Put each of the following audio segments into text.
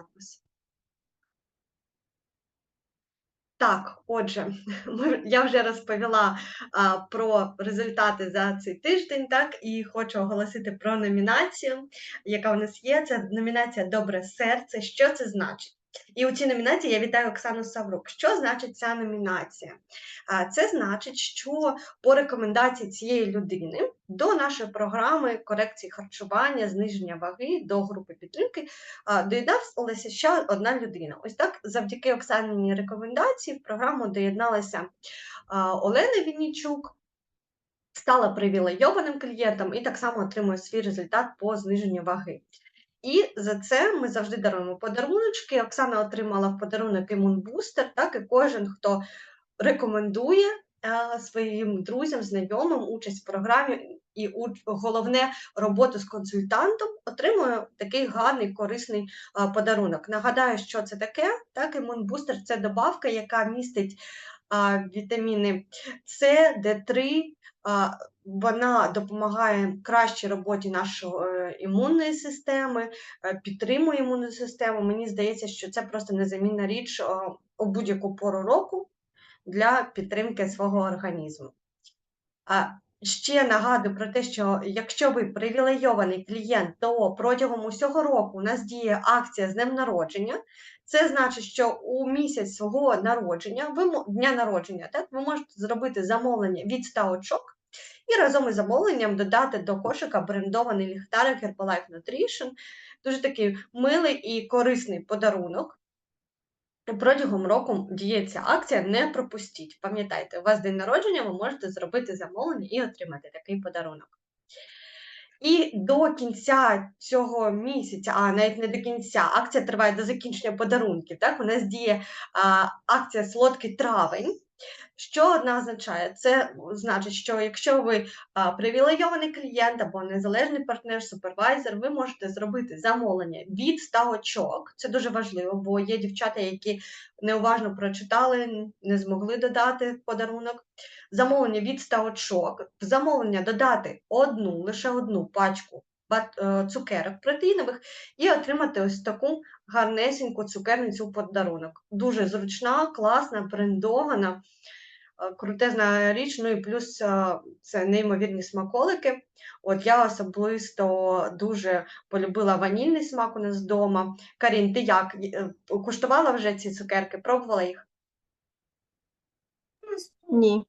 запис. Так, отже, я вже розповіла а, про результати за цей тиждень, так, і хочу оголосити про номінацію, яка у нас є. Це номінація Добре серце. Що це значить? І у цій номінації я вітаю Оксану Саврук. Що значить ця номінація? Це значить, що по рекомендації цієї людини до нашої програми корекції харчування, зниження ваги до групи підтримки доєдналася ще одна людина. Ось так, завдяки Оксаниній рекомендації в програму доєдналася Олена Віннічук, стала привілейованим клієнтом і так само отримує свій результат по зниженню ваги. І за це ми завжди даруємо подаруночки. Оксана отримала в подарунок імунбустер, так і кожен, хто рекомендує а, своїм друзям, знайомим участь в програмі і головне роботу з консультантом, отримує такий гарний корисний а, подарунок. Нагадаю, що це таке. Так, імунбустер це добавка, яка містить а, вітаміни С, Д3. А, вона допомагає кращій роботі нашої е, імунної системи, е, підтримує імунну систему. Мені здається, що це просто незамінна річ у будь-яку пору року для підтримки свого організму. А ще нагадую про те, що якщо ви привілейований клієнт, то протягом усього року у нас діє акція з днем народження. Це значить, що у місяць свого народження, ви дня народження, так, ви можете зробити замовлення від 100 очок і разом із замовленням додати до кошика брендований ліхтарик Herbalife Nutrition. Дуже такий милий і корисний подарунок. Протягом року діє ця акція, не пропустіть. Пам'ятайте, у вас день народження, ви можете зробити замовлення і отримати такий подарунок. І до кінця цього місяця, а навіть не до кінця, акція триває до закінчення подарунків. Так, у нас діє а, акція Солодкий травень. Що вона означає? Це значить, що якщо ви привілейований клієнт або незалежний партнер, супервайзер, ви можете зробити замовлення від 100 очок. Це дуже важливо, бо є дівчата, які неуважно прочитали, не змогли додати подарунок. Замовлення від 100 очок, в замовлення додати одну, лише одну пачку цукерок протеїнових і отримати ось таку гарнесеньку цукерницю в подарунок. Дуже зручна, класна, брендована, е, крутезна річ. Ну і плюс е, це неймовірні смаколики. От я особисто дуже полюбила ванільний смак у нас вдома. Карін, ти як? Е, Куштувала вже ці цукерки? Пробувала їх? Ні.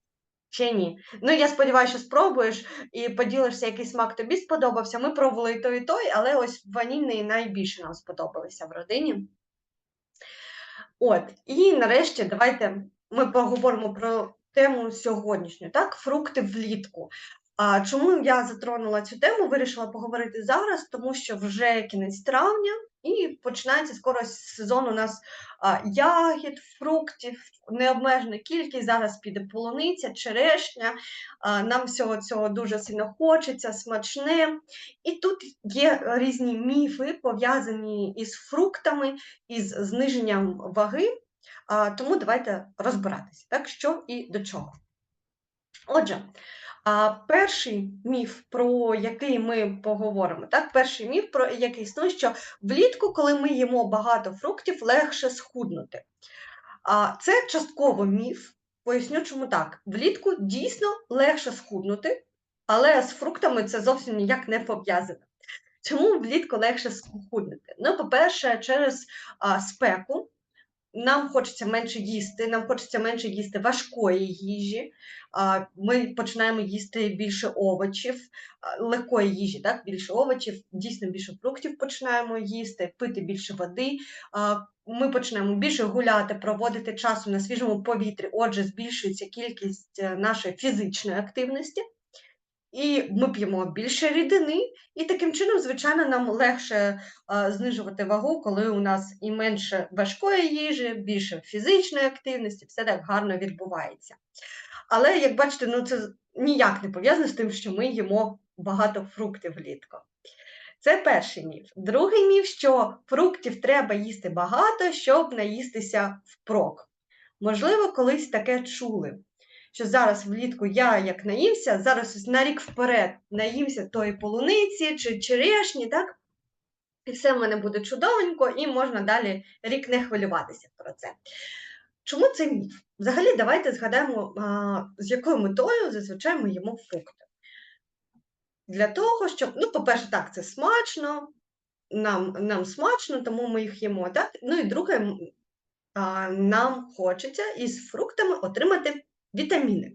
Ще ні. Ну, я сподіваюся, що спробуєш і поділишся, який смак тобі сподобався. Ми пробували і той, і той, але ось ванільний найбільше нам сподобалися в родині. От, і нарешті давайте ми поговоримо про тему сьогоднішню, так, фрукти влітку. А чому я затронула цю тему? Вирішила поговорити зараз, тому що вже кінець травня і починається скоро сезон у нас ягід, фруктів, необмежена кількість. Зараз піде полуниця, черешня. Нам всього цього дуже сильно хочеться, смачне. І тут є різні міфи, пов'язані із фруктами, із зниженням ваги. Тому давайте розбиратися, так, що і до чого. Отже, а, перший міф, про який ми поговоримо, так, перший міф, про який існує, що влітку, коли ми їмо багато фруктів, легше схуднути. А, це частково міф. Поясню, чому так. Влітку дійсно легше схуднути, але з фруктами це зовсім ніяк не пов'язано. Чому влітку легше схуднути? Ну, по-перше, через а, спеку нам хочеться менше їсти, нам хочеться менше їсти важкої їжі. Ми починаємо їсти більше овочів, легкої їжі, так, більше овочів, дійсно більше фруктів починаємо їсти, пити більше води. Ми починаємо більше гуляти, проводити часу на свіжому повітрі. Отже, збільшується кількість е, нашої фізичної активності. І ми п'ємо більше рідини, і таким чином, звичайно, нам легше а, знижувати вагу, коли у нас і менше важкої їжі, більше фізичної активності, все так гарно відбувається. Але, як бачите, ну це ніяк не пов'язано з тим, що ми їмо багато фруктів влітку. Це перший міф. Другий міф, що фруктів треба їсти багато, щоб наїстися впрок. Можливо, колись таке чули що зараз влітку я як наївся, зараз ось на рік вперед наївся тої полуниці чи черешні, так? і все в мене буде чудовенько, і можна далі рік не хвилюватися про це. Чому це міф? Взагалі, давайте згадаємо, з якою метою зазвичай ми їмо фрукти. Для того, щоб, ну, по-перше, так, це смачно, нам, нам смачно, тому ми їх їмо. Так? Ну і друге, нам хочеться із фруктами отримати вітаміни.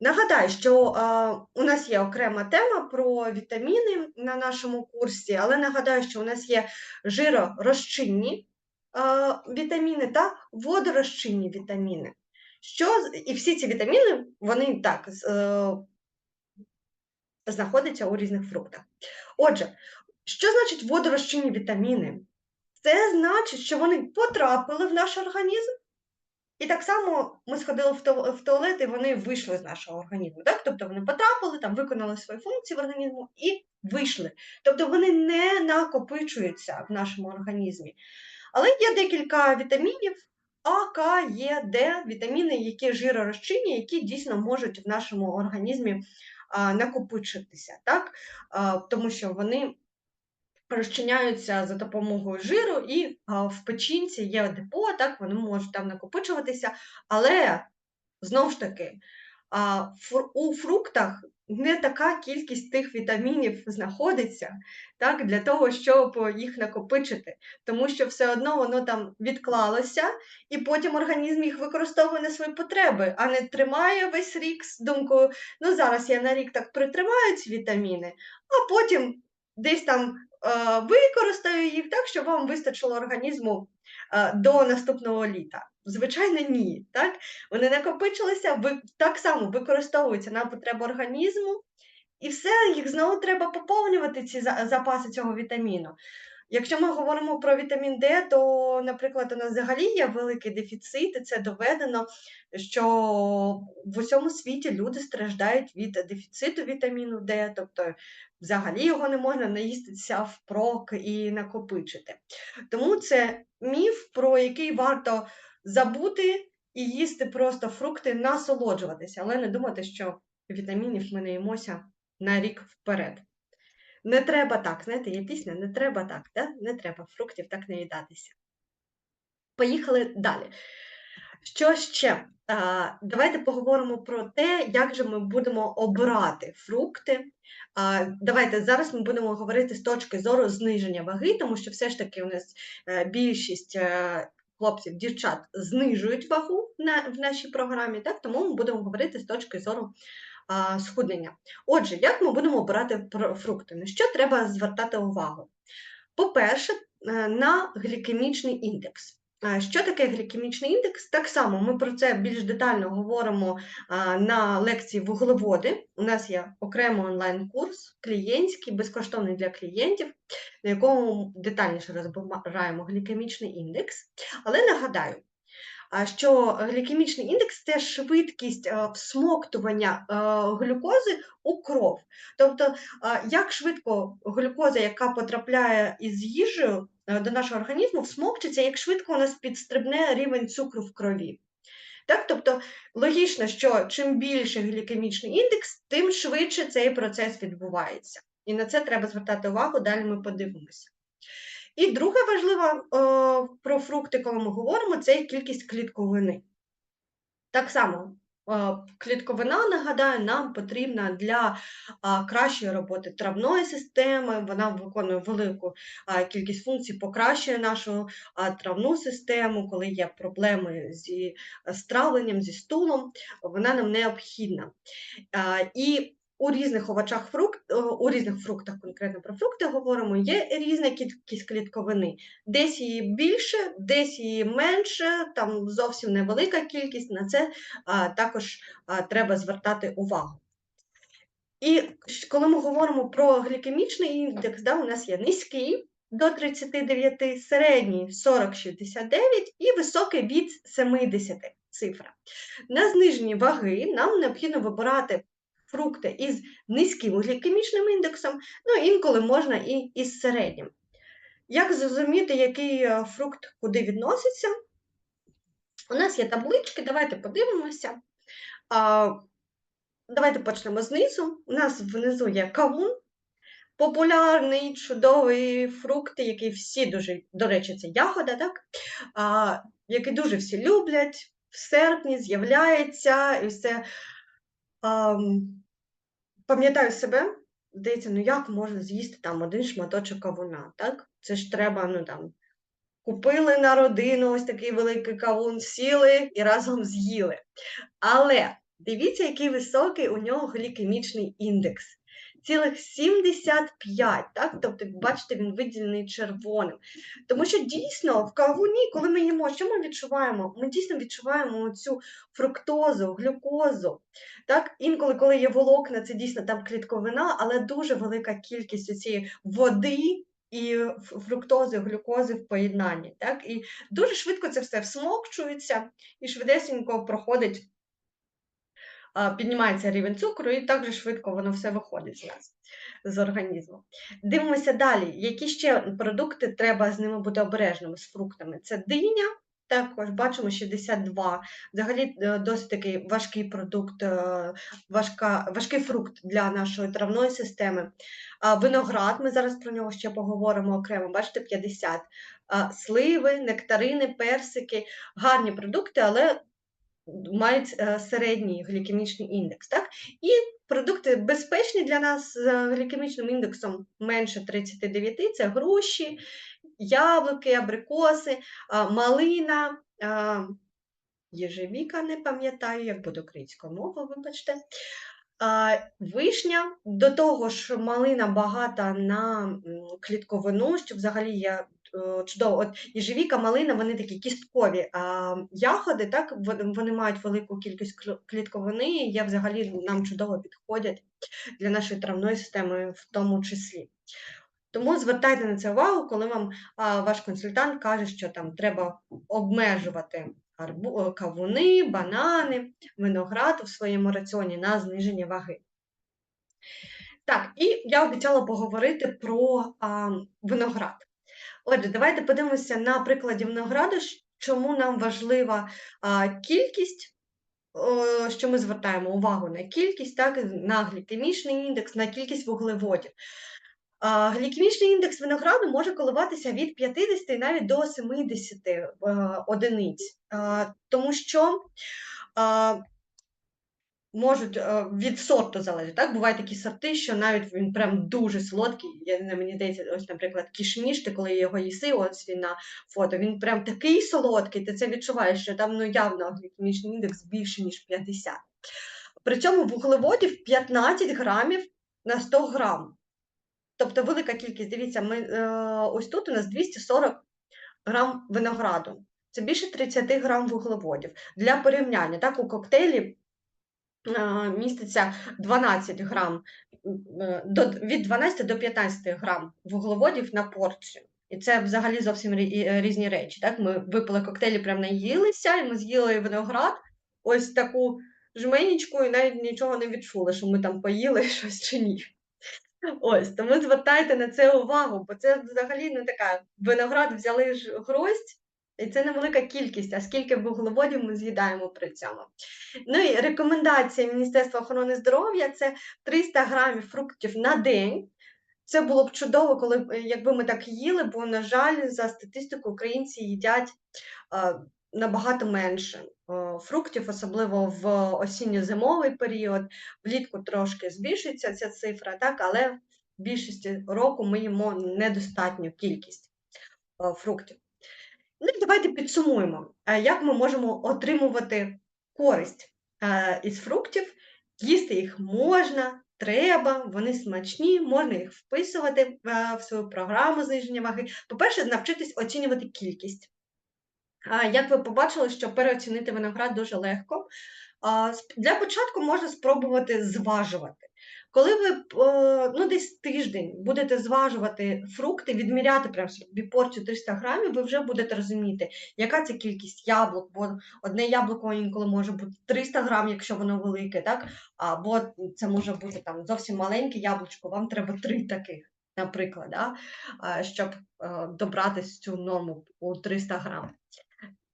Нагадаю, що а, у нас є окрема тема про вітаміни на нашому курсі, але нагадаю, що у нас є жиророзчинні а, вітаміни та водорозчинні вітаміни. Що, і всі ці вітаміни, вони так е, знаходяться у різних фруктах. Отже, що значить водорозчинні вітаміни? Це значить, що вони потрапили в наш організм, і так само ми сходили в туалет, і вони вийшли з нашого організму. Так? Тобто вони потрапили, там виконали свої функції в організму і вийшли. Тобто вони не накопичуються в нашому організмі. Але є декілька вітамінів А, К, Е, Д, вітаміни, які жиророзчинні, які дійсно можуть в нашому організмі накопичитися, так? Тому що вони розчиняються за допомогою жиру, і в печінці є депо, так, вони можуть там накопичуватися, але знову ж таки, у фруктах не така кількість тих вітамінів знаходиться, так, для того, щоб їх накопичити, тому що все одно воно там відклалося, і потім організм їх використовує на свої потреби, а не тримає весь рік з думкою, ну зараз я на рік так притримаю ці вітаміни, а потім десь там використаю їх так, щоб вам вистачило організму е, до наступного літа. Звичайно, ні. Так? Вони накопичилися, так само використовуються на потребу організму, і все, їх знову треба поповнювати, ці запаси цього вітаміну. Якщо ми говоримо про вітамін Д, то, наприклад, у нас взагалі є великий дефіцит, і це доведено, що в усьому світі люди страждають від дефіциту вітаміну Д, тобто взагалі його не можна наїстися впрок і накопичити. Тому це міф, про який варто забути і їсти просто фрукти, насолоджуватися, але не думати, що вітамінів ми наїмося на рік вперед. Не треба так, знаєте, є пісня, не треба так, да? не треба фруктів так наїдатися. Поїхали далі. Що ще? Давайте поговоримо про те, як же ми будемо обирати фрукти. Давайте зараз ми будемо говорити з точки зору зниження ваги, тому що все ж таки у нас е, більшість е, хлопців, дівчат знижують вагу в нашій програмі, так? тому ми будемо говорити з точки зору схуднення. Отже, як ми будемо обирати фрукти? На що треба звертати увагу? По-перше, е, на глікемічний індекс. Що таке глікемічний індекс? Так само ми про це більш детально говоримо на лекції вуглеводи. У нас є окремий онлайн-курс клієнтський, безкоштовний для клієнтів, на якому детальніше розбираємо глікемічний індекс. Але нагадаю, що глікемічний індекс це швидкість е, всмоктування е, глюкози у кров. Тобто, як швидко глюкоза, яка потрапляє із їжею е, до нашого організму, всмокчиться, як швидко у нас підстрибне рівень цукру в крові. Так? Тобто логічно, що чим більше глікемічний індекс, тим швидше цей процес відбувається. І на це треба звертати увагу, далі ми подивимося. І друге важливе е, про фрукти, коли ми говоримо, це кількість клітковини. Так само, е, клітковина, нагадаю, нам потрібна для кращої роботи травної системи, вона виконує велику кількість функцій, покращує нашу травну систему, коли є проблеми зі стравленням, зі стулом, вона нам необхідна. І у різних овочах фрукт, е, у різних фруктах, конкретно про фрукти говоримо, є різна кількість клітковини. Десь її більше, десь її менше, там зовсім невелика кількість. На це а, також а, треба звертати увагу. І коли ми говоримо про глікемічний індекс, да, у нас є низький до 39, середній 40-69 і високий від 70 цифра. На зниженні ваги нам необхідно вибирати фрукти із низьким глікемічним індексом, ну інколи можна і із середнім. Як зрозуміти, який е, фрукт куди відноситься? У нас є таблички, давайте подивимося. Давайте почнемо знизу. У нас внизу є кавун, популярний, чудовий фрукт, який всі дуже, до речі, це ягода, так? А, який дуже всі люблять, в серпні з'являється і все. Ам, пам'ятаю себе, здається, ну як можна з'їсти там один шматочок кавуна, так? Це ж треба, ну там, купили на родину ось такий великий кавун, сіли і разом з'їли. Але дивіться, який високий у нього глікемічний індекс. Цілих 75, так? Тобто, бачите, він виділений червоним. Тому що дійсно в кавуні, коли ми їмо, що ми відчуваємо? Ми дійсно відчуваємо цю фруктозу, глюкозу. Так? Інколи, коли є волокна, це дійсно там клітковина, але дуже велика кількість цієї води і фруктози, глюкози в поєднанні. Так? І дуже швидко це все всмокчується і швидесенько проходить піднімається рівень цукру, і так же швидко воно все виходить з нас, з організму. Дивимося далі, які ще продукти треба з ними бути обережними з фруктами. Це диня, також бачимо 62. Взагалі е, досить такий важкий продукт, е, важка, важкий фрукт для нашої травної системи. Виноград, ми зараз про нього ще поговоримо окремо, бачите, 50. Сливи, нектарини, персики, гарні продукти, але мають е, середній глікемічний індекс. Так? І продукти безпечні для нас з глікемічним індексом менше 39 це груші, яблуки, абрикоси, малина, єжевіка, не пам'ятаю, як буде українською мовою, вибачте. Вишня, до того ж, малина багата на клітковину, що взагалі є Е, чудово. От їжевіка, малина, вони такі кісткові а ягоди, так, вони мають велику кількість клітковини, і я взагалі нам чудово підходять для нашої травної системи в тому числі. Тому звертайте на це увагу, коли вам а, ваш консультант каже, що там треба обмежувати арбу, е, кавуни, банани, виноград у своєму раціоні на зниження ваги. Так, і я обіцяла поговорити про а, виноград. Отже, давайте подивимося на прикладі винограду, чому нам важлива кількість, що ми звертаємо увагу на кількість, так, на глікемічний індекс, на кількість вуглеводів. Глікемічний індекс винограду може коливатися від 50 навіть до 70 а, е, одиниць, тому що можуть е, від сорту залежати. Так, бувають такі сорти, що навіть він прям дуже солодкий. Я мені здається, ось, наприклад, кішміш, ти коли його їси, ось він на фото, він прям такий солодкий, ти це відчуваєш, що там ну, явно глікемічний індекс більше, ніж 50. При цьому вуглеводів 15 грамів на 100 грам. Тобто велика кількість, дивіться, ми, е, ось тут у нас 240 грам винограду. Це більше 30 грам вуглеводів. Для порівняння, так, у коктейлі міститься 12 грам, е, від 12 до 15 грам вуглеводів на порцію. І це взагалі зовсім е, різні речі. Так? Ми випили коктейлі, прям наїлися, і ми з'їли виноград, ось таку жменічку, і навіть нічого не відчули, що ми там поїли щось чи ні. Ось, тому звертайте на це увагу, бо це взагалі не така виноград взяли ж гроздь, і це невелика кількість, а скільки вуглеводів ми з'їдаємо при цьому. Ну і рекомендація Міністерства охорони здоров'я це 300 грамів фруктів на день. Це було б чудово, коли якби ми так їли, бо, на жаль, за статистикою українці їдять а, набагато менше а, фруктів, особливо в осінньо-зимовий період. Влітку трошки збільшується ця цифра, так, але в більшості року ми їмо недостатню кількість а, фруктів. Давайте підсумуємо, як ми можемо отримувати користь із фруктів. Їсти їх можна, треба, вони смачні, можна їх вписувати в свою програму зниження ваги. По-перше, навчитись оцінювати кількість. Як ви побачили, що переоцінити виноград дуже легко. Для початку можна спробувати зважувати. Коли ви ну, десь тиждень будете зважувати фрукти, відміряти прям собі порцію 300 грамів, ви вже будете розуміти, яка це кількість яблук, бо одне яблуко інколи може бути 300 грам, якщо воно велике, так? або це може бути там зовсім маленьке яблучко, вам треба три таких, наприклад, да? щоб е, добратися цю норму у 300 грам.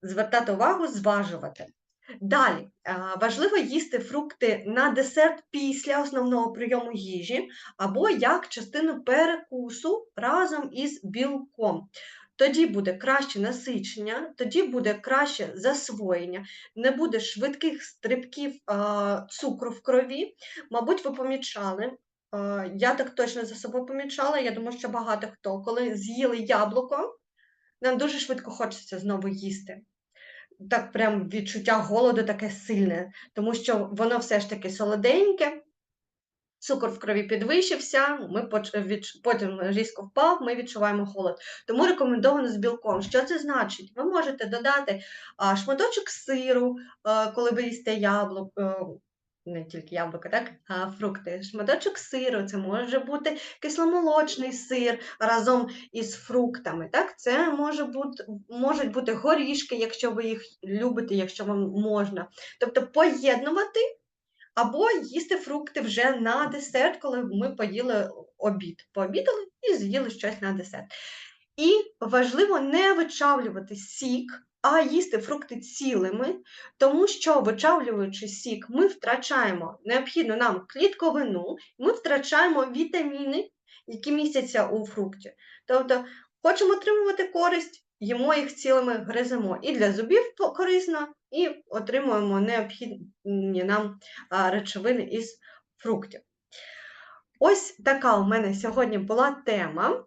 Звертати увагу, зважувати. Далі, важливо їсти фрукти на десерт після основного прийому їжі або як частину перекусу разом із білком. Тоді буде краще насичення, тоді буде краще засвоєння, не буде швидких стрибків а, цукру в крові. Мабуть, ви помічали. а, Я так точно за собою помічала. Я думаю, що багато хто, коли з'їли яблуко, нам дуже швидко хочеться знову їсти. Так прям відчуття голоду таке сильне, тому що воно все ж таки солоденьке, цукор в крові підвищився, ми поч потім різко впав, ми відчуваємо голод. Тому рекомендовано з білком. Що це значить? Ви можете додати, шматочок сиру, а, коли ви їсте яблуко, не тільки яблуко, так, а фрукти. Шматочок сиру, це може бути кисломолочний сир разом із фруктами, так. Це може бут можуть бути горішки, якщо ви їх любите, якщо вам можна. Тобто поєднувати або їсти фрукти вже на десерт, коли ми поїли обід. Пообідали і з'їли щось на десерт. І важливо не вичавлювати сік, а їсти фрукти цілими, тому що, вичавлюючи сік, ми втрачаємо необхідну нам клітковину, ми втрачаємо вітаміни, які містяться у фрукті. Тобто, хочемо отримувати користь, їмо їх цілими, гриземо. І для зубів корисно, і отримуємо необхідні нам речовини із фруктів. Ось така у мене сьогодні була тема.